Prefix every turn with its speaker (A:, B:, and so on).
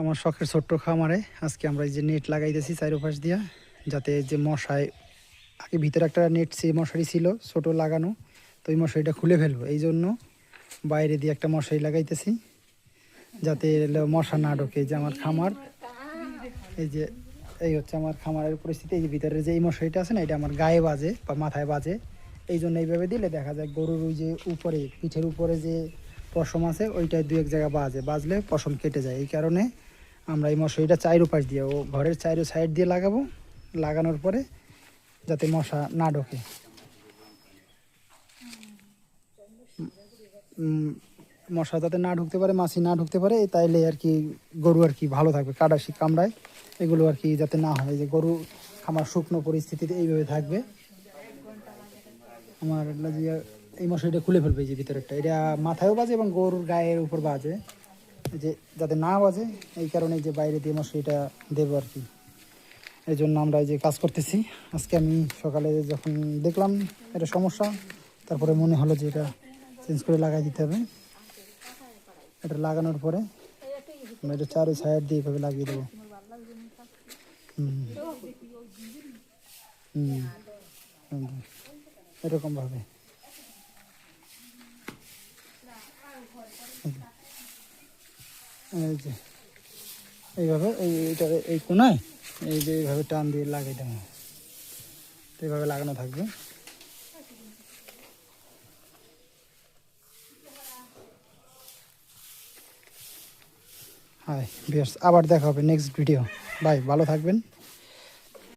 A: আমার শখের ছোট্ট খামারে আজকে আমরা এই যে নেট লাগাইতেছি চারোপাশ দিয়া, যাতে যে মশায়, আগে ভিতরে একটা নেট সে মশারি ছিল, ছোট লাগানো, তো ওই মশারিটা খুলে ফেলব। এই জন্য বাইরে দিয়ে একটা মশারি লাগাইতেছি, যাতে মশা না ঢোকে। যে আমার খামার, এই যে এই হচ্ছে আমার খামারের পরিস্থিতি। এই যে ভিতরে যে এই মশারিটা আছে না, এটা আমার গায়ে বাজে বা মাথায় বাজে। এই জন্য এইভাবে দিলে দেখা যায় গরুর ওই যে উপরে, পিঠের উপরে যে পশম আছে, ওইটায় দু এক জায়গা বাজে, বাজলে পশম কেটে যায়। এই কারণে আমরা এই মশারিটা চাইরো পাশ দিয়ে, ও ঘরের চাইরো সাইড দিয়ে লাগাবো। লাগানোর পরে যাতে মশা না ঢোকে। মশা যাতে না ঢুকতে পারে, মাছি না ঢুকতে পারে তাইলে আর কি গরু আর কি ভালো থাকবে। কাটাশি কামড়ায়, এগুলো আর কি যাতে না হয়। যে গরু খামার শুকনো পরিস্থিতিতে এইভাবে থাকবে। আমার এই মশারিটা খুলে ফেলবে যে ভিতরেরটা। এটা মাথায়ও বাজে এবং গরুর গায়ের উপর বাজে। যে যাতে না বাজে, এই কারণে যে বাইরে দিয়ে মশারিটা দেবো আর কি। এই জন্য আমরা এই যে কাজ করতেছি। আজকে আমি সকালে যখন দেখলাম এটা সমস্যা, তারপরে মনে হলো যে এটা চেঞ্জ করে লাগাই দিতে হবে। এটা লাগানোর পরে আমরা এটা চারি সাইড দিয়ে এভাবে লাগিয়ে দেবো। হুম। হুম। হুম। এইভাবে এই এইটা এই কোনায় এই যে এইভাবে টান দিয়ে লাগিয়ে দেবো। তো এইভাবে লাগানো থাকবে। হাই বেশ আবার দেখা হবে নেক্সট ভিডিও। বাই, ভালো থাকবেন।